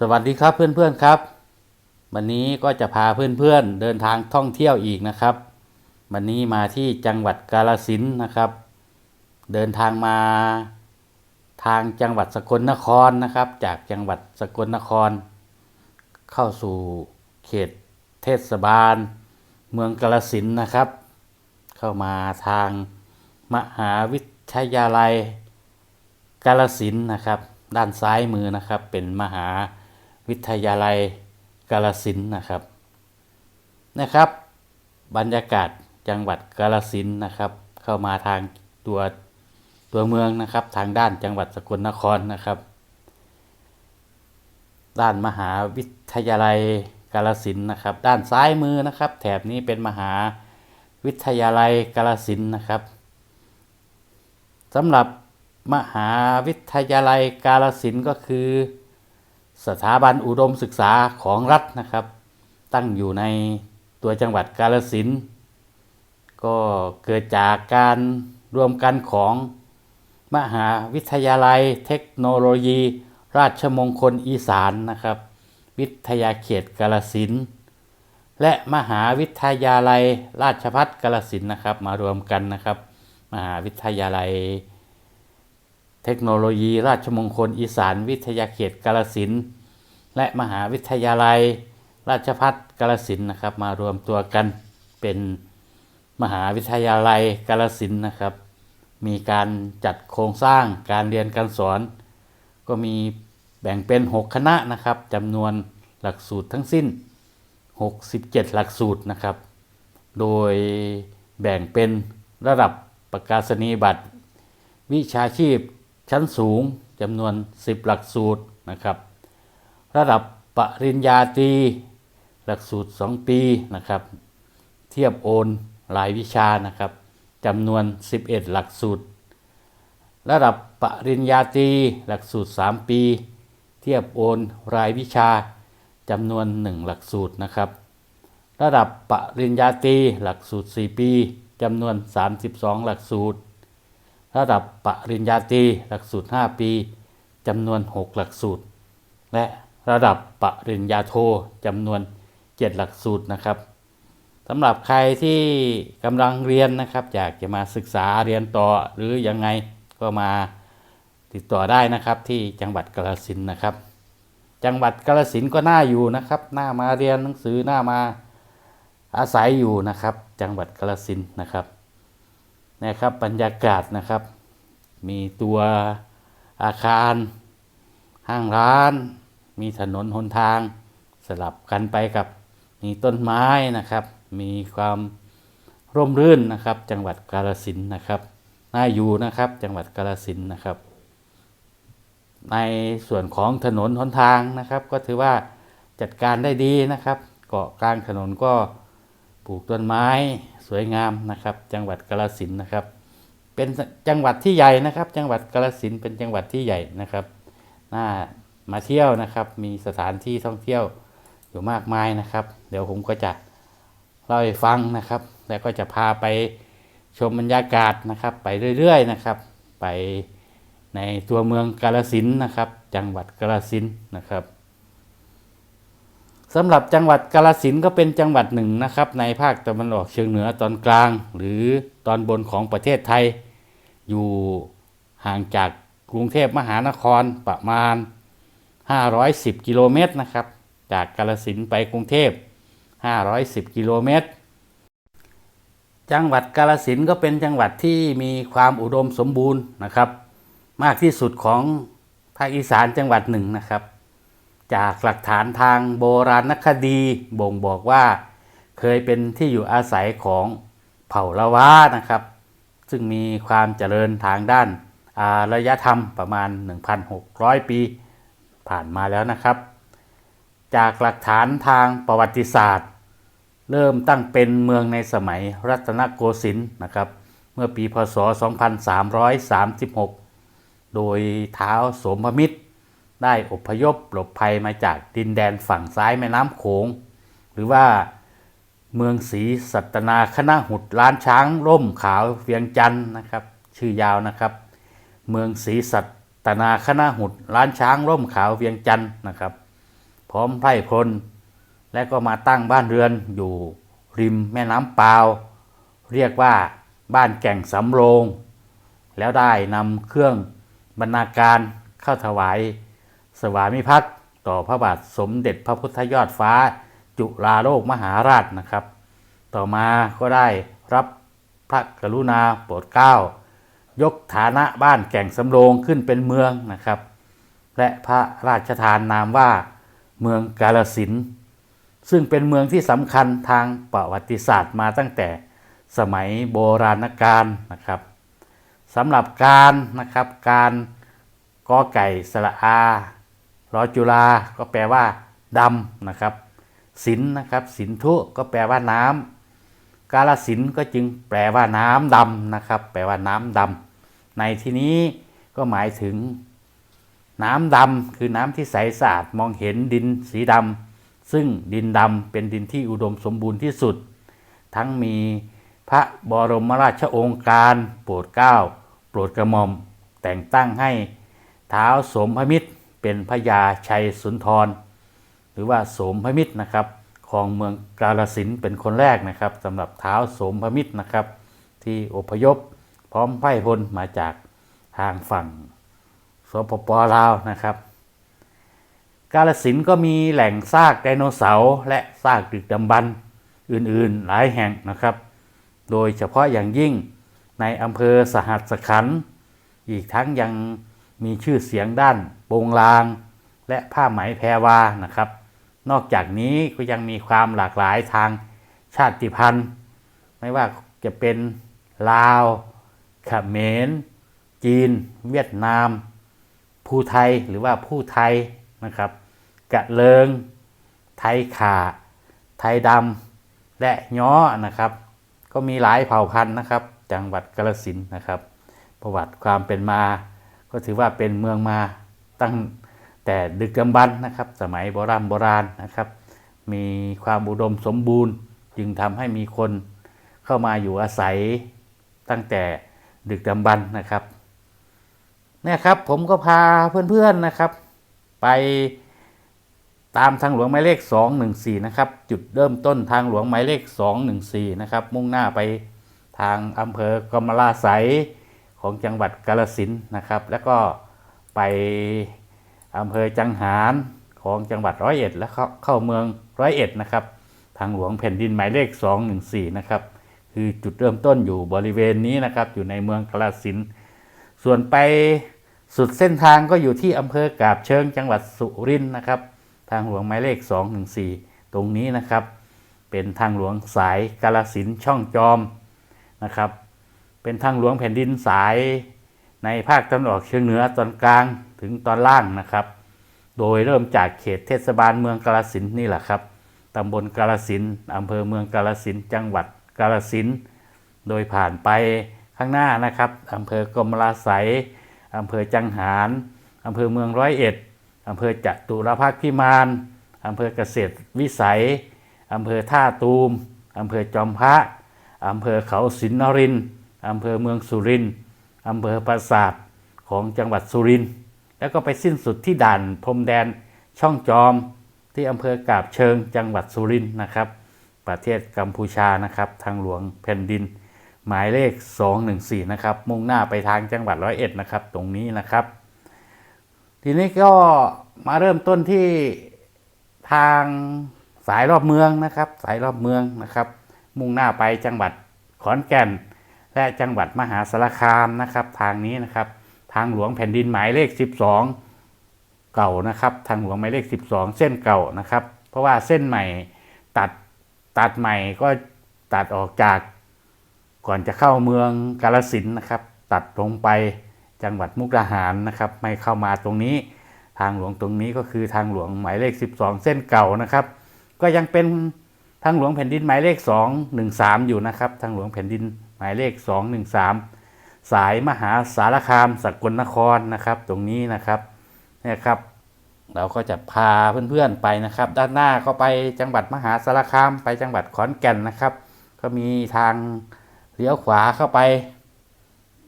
สวัสดีครับเพื่อนๆครับ วันนี้ก็จะพาเพื่อนๆเดินทางท่องเที่ยวอีกนะครับ วันนี้มาที่จังหวัดกาฬสินนะครับ เดินทางมาทางจังหวัดสกลนครนะครับ จากจังหวัดสกลนคร เข้าสู่เขตเทศบาล เมืองกาฬสินนะครับ เข้ามาทางมหาวิทยาลัยกาลสินนะครับ ด้านซ้ายมือนะครับเป็นมหาวิ วิทยาลัยกาลสินนะครับนะครับ บรรยากาศจังหวัดกาลสินนะครับ เข้ามาทางตัวตัวเมืองนะครับ ทางด้านจังหวัดสกลนครนะครับ ด้านมหาวิทยาลัยกาลสินนะครับ ด้านซ้ายมือนะครับ แถบนี้เป็นมหาวิทยาลัยกาลสินนะครับสำหรับมหาวิทยาลัยกาลสินก็คือ สถาบันอุดมศึกษาของรัฐนะครับ ตั้งอยู่ในตัวจังหวัดกาลสินก็เกิดจากการรวมกันของมหาวิทยาลัยเทคโนโลยี ราชมงคลอีสานนะครับ วิทยาเขตกาลสินและมหาวิทยาลัยราชพัฒกาลสินนะครับ มารวมกันนะครับ มหาวิทยาลัย เทคโนโลยีราชมงคลอีสานวิทยาเขตกาลสินและมหาวิทยาลัย ราชพัฒกาลสินนะครับ มารวมตัวกันเป็นมหาวิทยาลัยกาลสินนะครับ มีการจัดโครงสร้างการเรียนการสอน ก็มีแบ่งเป็น 6 คณะนะครับจำนวนหลักสูตรทั้งสิ้น 67 หลักสูตรนะครับ โดยแบ่งเป็นระดับประกาศนียบัตร วิชาชีพ ชั้นสูงจำนวน 10 หลักสูตรนะครับ ระดับปริญญาตรีหลักสูตร 2 ปีนะครับ เทียบโอนรายวิชานะครับจำนวน 11 หลักสูตร ระดับปริญญาตรีหลักสูตร 3 ปี เทียบโอนรายวิชาจำนวน 1 หลักสูตรนะครับ ระดับปริญญาตรีหลักสูตร 4 ปีจำนวน 32 หลักสูตร ระดับปริญญาตรีหลักสูตร 5 ปีจำนวน 6 หลักสูตร และระดับปริญญาโทจำนวน 7 หลักสูตรนะครับสำหรับใครที่กำลังเรียนนะครับ อยากจะมาศึกษาเรียนต่อหรือยังไงก็มาติดต่อได้นะครับที่จังหวัดกาฬสินนะครับ จังหวัดกาฬสินก็น่าอยู่นะครับน่ามาเรียนหนังสือน่ามาอาศัยอยู่นะครับ จังหวัดกาฬสินนะครับ นะครับบรรยากาศนะครับ มีตัวอาคาร ห้างร้าน มีถนนหนทาง สลับกันไปกับมีต้นไม้นะครับ มีความร่มรื่นนะครับ จังหวัดกาฬสินนะครับน่าอยู่นะครับจังหวัดกาฬสินนะครับ ในส่วนของถนนหนทางนะครับ ก็ถือว่าจัดการได้ดีนะครับ เกาะกลางถนนก็ ปลูกต้นไม้สวยงามนะครับ จังหวัดกาฬสินนะครับ เป็นจังหวัดที่ใหญ่นะครับ จังหวัดกาฬสินเป็นจังหวัดที่ใหญ่นะครับน่ามาเที่ยวนะครับ มีสถานที่ท่องเที่ยวอยู่มากมายนะครับ เดี๋ยวผมก็จะเล่าให้ฟังนะครับ แล้วก็จะพาไปชมบรรยากาศนะครับ ไปเรื่อยๆนะครับ ไปในตัวเมืองกาฬสินนะครับ จังหวัดกาฬสินนะครับ สำหรับจังหวัดกาฬสินก็เป็นจังหวัดหนึ่งนะครับ ในภาคตะวันออกเฉียงเหนือตอนกลาง หรือตอนบนของประเทศไทย อยู่ห่างจากกรุงเทพมหานครประมาณ 510 กิโลเมตรนะครับ จากกาฬสินไปกรุงเทพ 510 กิโลเมตร จังหวัดกาฬสินก็เป็นจังหวัดที่มีความอุดมสมบูรณ์นะครับ มากที่สุดของภาคอีสานจังหวัดหนึ่งนะครับ จากหลักฐานทางโบราณคดีบ่งบอกว่า เคยเป็นที่อยู่อาศัยของเผ่าละวานะครับ ซึ่งมีความเจริญทางด้านอารยธรรมประมาณ 1,600 ปี ผ่านมาแล้วนะครับ จากหลักฐานทางประวัติศาสตร์ เริ่มตั้งเป็นเมืองในสมัยรัตนโกสินทร์นะครับ เมื่อปีพศ 2336 โดยเท้าวสมมิตร ได้อพยพหลบภัยมาจากดินแดนฝั่งซ้ายแม่น้ำโขง หรือว่าเมืองศรีสัตนาคณะหุดล้านช้างร่มขาวเวียงจันทร์นะครับ ชื่อยาวนะครับ เมืองศรีสัตนาคณะหุดล้านช้างร่มขาวเวียงจันทร์นะครับ พร้อมไพร่พล และก็มาตั้งบ้านเรือนอยู่ริมแม่น้ำปาวเรียกว่าบ้านแก่งสำโรง แล้วได้นำเครื่องบรรณาการเข้าถวาย สวามิภักดิ์ต่อพระบาทสมเด็จพระพุทธยอดฟ้า จุฬาโลกมหาราชนะครับ ต่อมาก็ได้รับพระกรุณาโปรดเกล้ายกฐานะบ้านแก่งสำโรงขึ้นเป็นเมืองนะครับ และพระราชทานนามว่าเมืองกาลสินซึ่งเป็นเมืองที่สำคัญทางประวัติศาสตร์มาตั้งแต่สมัยโบราณกาลนะครับสำหรับการนะครับการกอไก่สระอา รอจุฬาก็แปลว่าดำนะครับสินนะครับสินธุก็แปลว่าน้ำกาลสินก็จึงแปลว่าน้ำดำนะครับ แปลว่าน้ำดำในที่นี้ก็หมายถึง น้ำดำคือน้ำที่ใสสะอาดมองเห็นดินสีดำซึ่งดินดำเป็นดินที่อุดมสมบูรณ์ที่สุด ทั้งมีพระบรมราชโองการโปรดเกล้า โปรดกระหม่อม แต่งตั้งให้เท้าสมพมิตร เป็นพระยาชัยสุนทร หรือว่าโสมพมิตรนะครับของเมืองกาลสินเป็นคนแรกนะครับสำหรับเท้าโสมพมิตรนะครับ ที่อพยพพร้อมไพ่พลมาจากทางฝั่งสปปลาวนะครับ กาลสินก็มีแหล่งซากไดโนเสาร์และซากดึกดำบรรพ์อื่นๆหลายแห่งนะครับ โดยเฉพาะอย่างยิ่งในอำเภอสหัสขัน อีกทั้งยัง มีชื่อเสียงด้านโปงลาง และผ้าไหมแพรวานะครับ นอกจากนี้ก็ยังมีความหลากหลายทางชาติพันธุ์ ไม่ว่าจะเป็นลาวเขมร จีน เวียดนามผู้ไทยหรือว่าผู้ไทยนะครับกะเลิง ไทยขาไทยดำและย้อนะครับ ก็มีหลายเผ่าพันธุ์นะครับ จังหวัดกาฬสินนะครับ ประวัติความเป็นมา ก็ถือว่าเป็นเมืองมาตั้งแต่ดึกดำบรรพ์นะครับ สมัยโบราณโบราณนะครับ มีความอุดมสมบูรณ์ จึงทำให้มีคนเข้ามาอยู่อาศัยตั้งแต่ดึกดำบรรพ์นะครับเนี่ยครับผมก็พาเพื่อนๆนะครับ ไปตามทางหลวงหมายเลข 214 นะครับ จุดเริ่มต้นทางหลวงหมายเลข 214 นะครับ มุ่งหน้าไปทางอำเภอกำมะลาไส ของจังหวัดกาฬสินนะครับ แล้วก็ไปอำเภอจังหารของจังหวัดร้อยเอ็ด แล้วเข้าเข้าเมืองร้อยเอ็ดนะครับ ทางหลวงแผ่นดินหมายเลข 214 นะครับ คือจุดเริ่มต้นอยู่บริเวณนี้นะครับ อยู่ในเมืองกาฬสินส่วนไปสุดเส้นทางก็อยู่ที่อำเภอกาบเชิงจังหวัดสุรินทร์นะครับ ทางหลวงหมายเลข 214 ตรงนี้นะครับ เป็นทางหลวงสายกาลสินช่องจอมนะครับ เป็นทางหลวงแผ่นดินสายในภาคตะวันออกเฉียงเหนือตอนกลางถึงตอนล่างนะครับ โดยเริ่มจากเขตเทศบาลเมืองกาลสินนี่แหละครับตำบลกาลสินอำเภอเมืองกาลสินจังหวัดกาลสินโดยผ่านไปข้างหน้านะครับอำเภอกรมราไสยอำเภอจังหารอำเภอเมืองร้อยเอ็ดอำเภอจตุรพักษ์พิมานอำเภอเกษตรวิสัยอำเภอท่าตูมอำเภอจอมพระอำเภอเขาสินนรินทร์ อำเภอเมืองสุรินทร์อำเภอปราสาทของจังหวัดสุรินทร์แล้วก็ไปสิ้นสุดที่ด่านพรมแดนช่องจอมที่อำเภอกาบเชิงจังหวัดสุรินทร์นะครับ ประเทศกัมพูชานะครับทางหลวงแผ่นดิน หมายเลข 214 นะครับ มุ่งหน้าไปทางจังหวัดร้อยเอ็ดนะครับ ตรงนี้นะครับ ทีนี้ก็มาเริ่มต้นที่ทางสายรอบเมืองนะครับ สายรอบเมืองนะครับ มุ่งหน้าไปจังหวัดขอนแก่น และจังหวัดมหาสารคามนะครับ ทางนี้นะครับ ทางหลวงแผ่นดินหมายเลข 12 เก่านะครับ ทางหลวงหมายเลข 12 เส้นเก่านะครับ เพราะว่าเส้นใหม่ตัดตัดใหม่ก็ตัดออกจากก่อนจะเข้าเมืองกาลสินนะครับ ตัดลงไปจังหวัดมุกดาหารนะครับ ไม่เข้ามาตรงนี้ ทางหลวงตรงนี้ก็คือทางหลวงหมายเลข 12 เส้นเก่านะครับ ก็ยังเป็นทางหลวงแผ่นดินหมายเลข 213 อยู่นะครับ ทางหลวงแผ่นดิน หมายเลข 213 สายมหาสารคามสกลนครนะครับ ตรงนี้นะครับเนี่ยครับ เราก็จะพาเพื่อนๆไปนะครับ ด้านหน้าก็ไปจังหวัดมหาสารคาม ไปจังหวัดขอนแก่นนะครับ ก็มีทางเลี้ยวขวาเข้าไป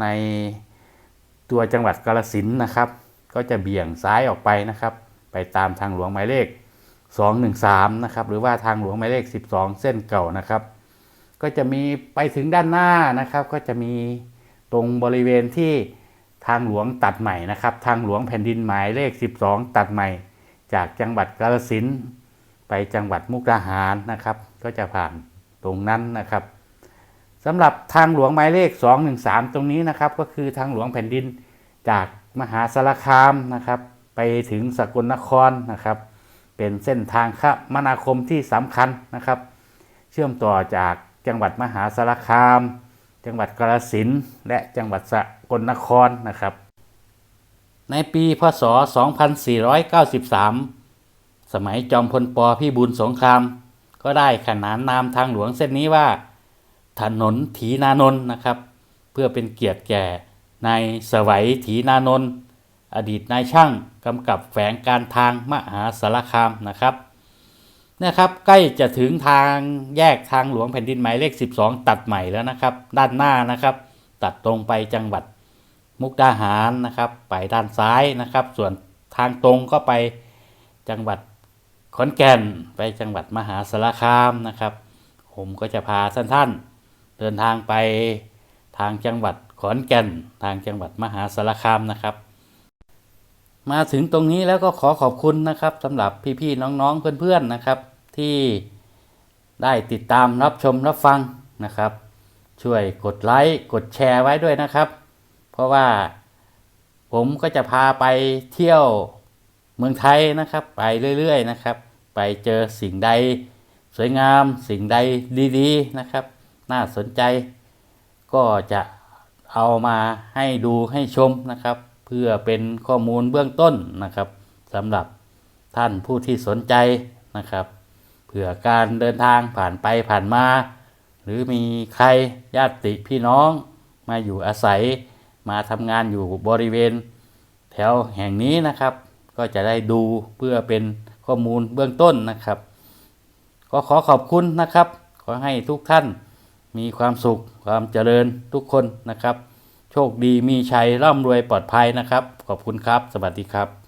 ในตัวจังหวัดกาฬสินนะครับ ก็จะเบี่ยงซ้ายออกไปนะครับ ไปตามทางหลวงหมายเลข 213 นะครับ หรือว่าทางหลวงหมายเลข 12 เส้นเก่านะครับ ก็จะมีไปถึงด้านหน้านะครับ ก็จะมีตรงบริเวณที่ทางหลวงตัดใหม่นะครับ ทางหลวงแผ่นดินหมายเลข 12 ตัดใหม่ จากจังหวัดกาฬสินธุ์ไปจังหวัดมุกดาหารนะครับ ก็จะผ่านตรงนั้นนะครับสำหรับทางหลวงหมายเลข 213 ตรงนี้นะครับ ก็คือทางหลวงแผ่นดินจากมหาสารคามนะครับ ไปถึงสกลนครนะครับ เป็นเส้นทางคมนาคมที่สำคัญนะครับ เชื่อมต่อจาก จังหวัดมหาสารคาม จังหวัดกาฬสินธุ์และจังหวัดสกลนครนะครับ ในปีพศ 2493 สมัยจอมพลปพิบูลสงคราม ก็ได้ขนานนามทางหลวงเส้นนี้ว่า ถนนถีนานนท์นะครับ เพื่อเป็นเกียรติแก่นายสวัยถีนานนท์อดีตนายช่างกำกับแฝงการทางมหาสารคามนะครับ นี่ยครับใกล้จะถึงทางแยกทางหลวงแผ่นดินหมายเลข 12 ตัดใหม่แล้วนะครับ ด้านหน้านะครับ ตัดตรงไปจังหวัดมุกดาหารนะครับ ไปด้านซ้ายนะครับ ส่วนทางตรงก็ไปจังหวัดขอนแก่นไปจังหวัดมหาสารคามนะครับ ผมก็จะพาท่านๆเดินทางไปทางจังหวัดขอนแก่น ทางจังหวัดมหาสารคามนะครับ มาถึงตรงนี้แล้วก็ขอขอบคุณนะครับสำหรับพี่ๆน้องๆเพื่อนๆนะครับ ที่ได้ติดตามรับชมรับฟังนะครับ ช่วยกดไลค์กดแชร์ไว้ด้วยนะครับ เพราะว่าผมก็จะพาไปเที่ยวเมืองไทยนะครับ ไปเรื่อยๆนะครับ ไปเจอสิ่งใดสวยงามสิ่งใดดีๆนะครับ น่าสนใจก็จะเอามาให้ดูให้ชมนะครับ พื่อเป็นข้อมูลเบื้องต้นนะครับสำหรับท่านผู้ที่สนใจนะครับเผื่อการเดินทางผ่านไปผ่านมา หรือมีใครญาติพี่น้องมาอยู่อาศัยมาทำงานอยู่บริเวณ แถวแห่งนี้นะครับ ก็จะได้ดูเพื่อเป็นข้อมูลเบื้องต้นนะครับ ก็ขอขอบคุณนะครับ ขอให้ทุกท่านมีความสุขความเจริญทุกคนนะครับ โชคดีมีชัยร่ำรวยปลอดภัยนะครับ ขอบคุณครับ สวัสดีครับ